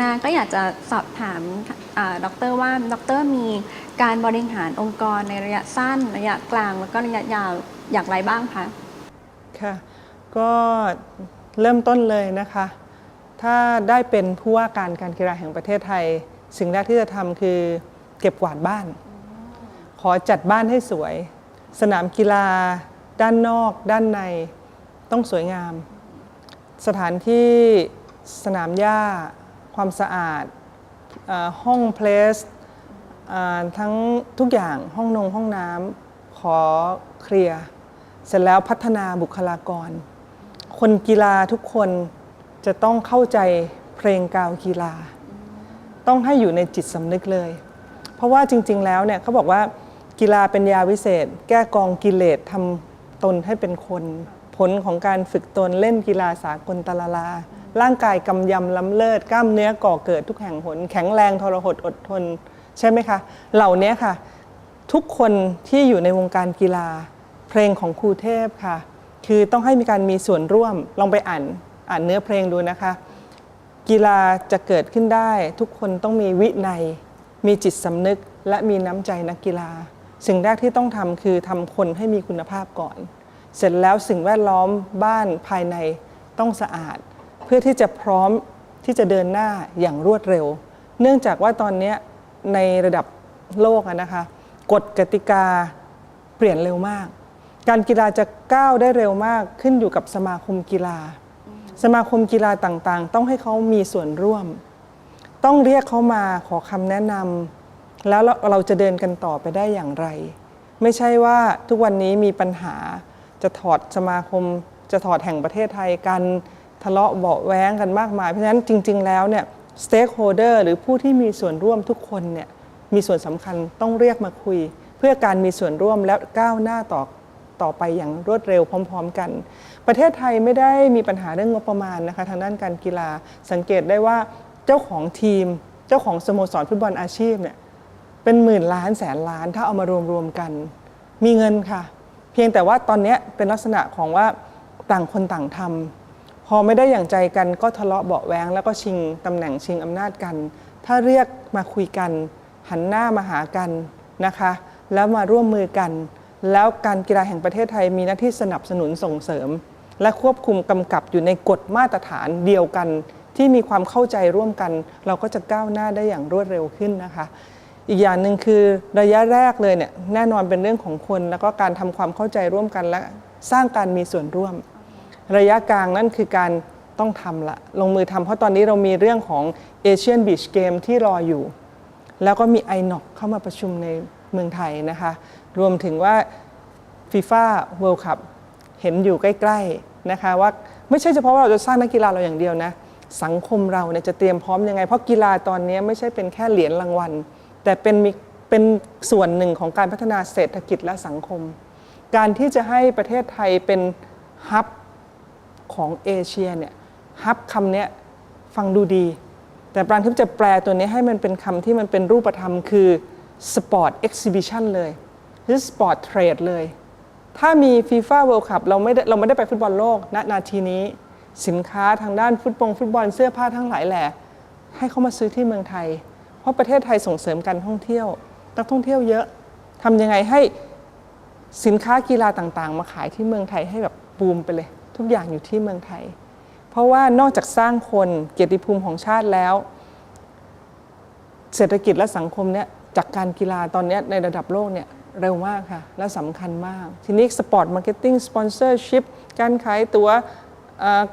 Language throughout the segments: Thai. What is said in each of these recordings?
มาก็อยากจะสอบถามอ่าดรว่าดรมีการบริหารองค์กรในระยะสั้น ระยะกลางแล้วก็ระยะยาวอย่างไรบ้างคะค่ะก็เริ่มต้นเลยนะคะ ถ้าได้เป็นผู้ว่าการการกีฬาแห่งประเทศไทย สิ่งแรกที่จะทำคือเก็บกวาดบ้าน ขอจัดบ้านให้สวย สนามกีฬา ด้านนอก ด้านในต้องสวยงาม สถานที่สนามหญ้า ความสะอาดอห้องเพลสทั้งทุกอย่างห้องนงห้องน้ำขอเคลียร์เสร็จแล้วพัฒนาบุคลากร คนกีฬาทุกคนจะต้องเข้าใจเพลงกาวกีฬา ต้องให้อยู่ในจิตสำนึกเลย เพราะว่าจริง ๆ แล้วเนี่ยเขาบอกว่ากีฬาเป็นยาวิเศษ แก้กองกิเลสทำตนให้เป็นคน ผลของการฝึกตนเล่นกีฬาสากลตะลาลา ร่างกายกำยำล้ำเลิศกล้ามเนื้อก่อเกิดทุกแห่งหน แข็งแรงทรหดอดทน ใช่ไหมคะ เหล่านี้ค่ะ ทุกคนที่อยู่ในวงการกีฬา เพลงของครูเทพค่ะ คือต้องให้มีการมีส่วนร่วมลองไปอ่านอ่านเนื้อเพลงดูนะคะ กีฬาจะเกิดขึ้นได้ ทุกคนต้องมีวินัย มีจิตสำนึก และมีน้ำใจนักกีฬา สิ่งแรกที่ต้องทำคือทำคนให้มีคุณภาพก่อน เสร็จแล้วสิ่งแวดล้อมบ้านภายในต้องสะอาด เพื่อที่จะพร้อมที่จะเดินหน้าอย่างรวดเร็ว เนื่องจากว่าตอนนี้ในระดับโลกนะคะกฎกติกาเปลี่ยนเร็วมาก การกีฬาจะก้าวได้เร็วมากขึ้นอยู่กับสมาคมกีฬา สมาคมกีฬาต่างๆ ต้องให้เขามีส่วนร่วม ต้องเรียกเขามาขอคำแนะนำแล้วเราเราจะเดินกันต่อไปได้อย่างไร ไม่ใช่ว่าทุกวันนี้มีปัญหาจะถอดสมาคมจะถอดแห่งประเทศไทยกัน ทะเลาะเบาแว้งกันมากมาย เพราะฉะนั้นจริง ๆ แล้วเนี่ย stakeholder หรือผู้ที่มีส่วนร่วมทุกคนเนี่ยมีส่วนสำคัญต้องเรียกมาคุย เพื่อการมีส่วนร่วมและก้าวหน้าต่อต่อไปอย่างรวดเร็วพร้อม ๆ กัน ประเทศไทยไม่ได้มีปัญหาเรื่องงบประมาณนะคะทางด้านการกีฬาสังเกตได้ว่าเจ้าของทีม เจ้าของสโมสรฟุตบอลอาชีพเนี่ยเป็นหมื่นล้านแสนล้านถ้าเอามารวมๆกัน มีเงินค่ะ เพียงแต่ว่าตอนนี้เป็นลักษณะของว่าต่างคนต่างทำ พอไม่ได้อย่างใจกันก็ทะเลาะเบาแวงแล้วก็ชิงตำแหน่งชิงอำนาจกัน ถ้าเรียกมาคุยกัน หันหน้ามาหากันนะคะ แล้วมาร่วมมือกัน แล้วการกีฬาแห่งประเทศไทยมีหน้าที่สนับสนุนส่งเสริม และควบคุมกำกับอยู่ในกฎมาตรฐานเดียวกัน ที่มีความเข้าใจร่วมกัน เราก็จะก้าวหน้าได้อย่างรวดเร็วขึ้นนะคะ อีกอย่างหนึ่งคือระยะแรกเลยเนี่ยแน่นอนเป็นเรื่องของคน แล้วก็การทำความเข้าใจร่วมกันและสร้างการมีส่วนร่วม ระยะกลางนั่นคือการต้องทำละลงมือทำเพราะตอนนี้เรามีเรื่องของเอเชียนบีชเกมที่รออยู่ แล้วก็มี i n o c เข้ามาประชุมในเมืองไทยนะคะ รวมถึงว่า FIFA World Cup เห็นอยู่ใกล้ๆนะคะว่าไม่ใช่เฉพาะว่าเราจะสร้างนักกีฬาเราอย่างเดียวนะ สังคมเราเนี่ยจะเตรียมพร้อมยังไง เพราะกีฬาตอนนี้ไม่ใช่เป็นแค่เหรียญรางวัล แต่เป็นมีเป็นส่วนหนึ่งของการพัฒนาเศรษฐกิจและสังคม การที่จะให้ประเทศไทยเป็นฮับ ของเอเชียเนี่ยฮับคำเนี้ยฟังดูดี แต่ปรางทิพย์จะแปลตัวนี้ให้มันเป็นคำที่มันเป็นรูปธรรมคือสปอร์ตเอ็กซิบิชันเลยหรือสปอร์ตเทรดเลย ถ้ามี FIFA World Cup เราไม่ได้เราไม่ได้ไปฟุตบอลโลกณนาทีนี้ สินค้าทางด้านฟุตบอลฟุตบอลเสื้อผ้าทั้งหลายแหละให้เขามาซื้อที่เมืองไทย เพราะประเทศไทยส่งเสริมการท่องเที่ยวนักท่องเที่ยวเยอะทำยังไงให้สินค้ากีฬาต่างๆ มาขายที่เมืองไทยให้แบบบูมไปเลย ทุกอย่างอยู่ที่เมืองไทย เพราะว่านอกจากสร้างคนเกียรติภูมิของชาติแล้ว เศรษฐกิจและสังคมเนี่ยจากการกีฬาตอนนี้ในระดับโลกเนี่ยเร็วมากค่ะ และสำคัญมาก ทีนี้สปอร์ตมาร์เก็ตติ้งสปอนเซอร์ชิพการขายตัว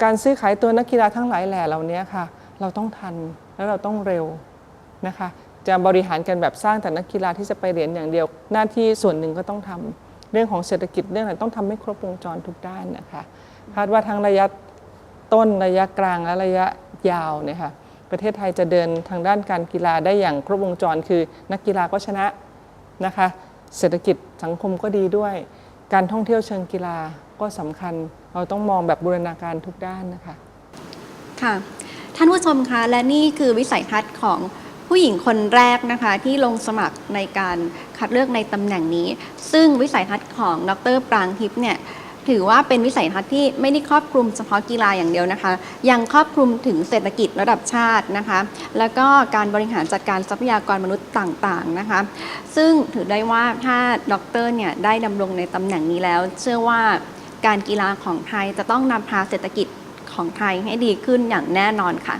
การซื้อขายตัวนักกีฬาทั้งหลายแหล่เหล่านี้ค่ะ เราต้องทันและเราต้องเร็วนะคะ จะบริหารกันแบบสร้างแต่นักกีฬาที่จะไปเหรียญอย่างเดียว หน้าที่ส่วนหนึ่งก็ต้องทำเรื่องของเศรษฐกิจเรื่องอะไรต้องทำให้ครบวงจรทุกด้านนะคะ คาดว่าทั้งระยะต้นระยะกลางและระยะยาวเนี่ยค่ะประเทศไทยจะเดินทางด้านการกีฬาได้อย่างครบวงจรคือ นักกีฬาก็ชนะนะคะ เศรษฐกิจสังคมก็ดีด้วย การท่องเที่ยวเชิงกีฬาก็สำคัญ เราต้องมองแบบบูรณาการทุกด้านนะคะค่ะท่านผู้ชมคะและนี่คือวิสัยทัศน์ของผู้หญิงคนแรกนะคะที่ลงสมัครในการคัดเลือกในตำแหน่งนี้ ซึ่งวิสัยทัศน์ของดรปรางทิพย์เนี่ย ถือว่าเป็นวิสัยทัศน์ที่ไม่ได้ครอบคลุมเฉพาะกีฬาอย่างเดียวนะคะ ยังครอบคลุมถึงเศรษฐกิจระดับชาตินะคะ แล้วก็การบริหารจัดการทรัพยากรมนุษย์ต่างๆนะคะ ซึ่งถือได้ว่าถ้าดรเนี่ยได้ดำรงในตำแหน่งนี้แล้ว เชื่อว่าการกีฬาของไทยจะต้องนำพาเศรษฐกิจของไทยให้ดีขึ้นอย่างแน่นอนค่ะ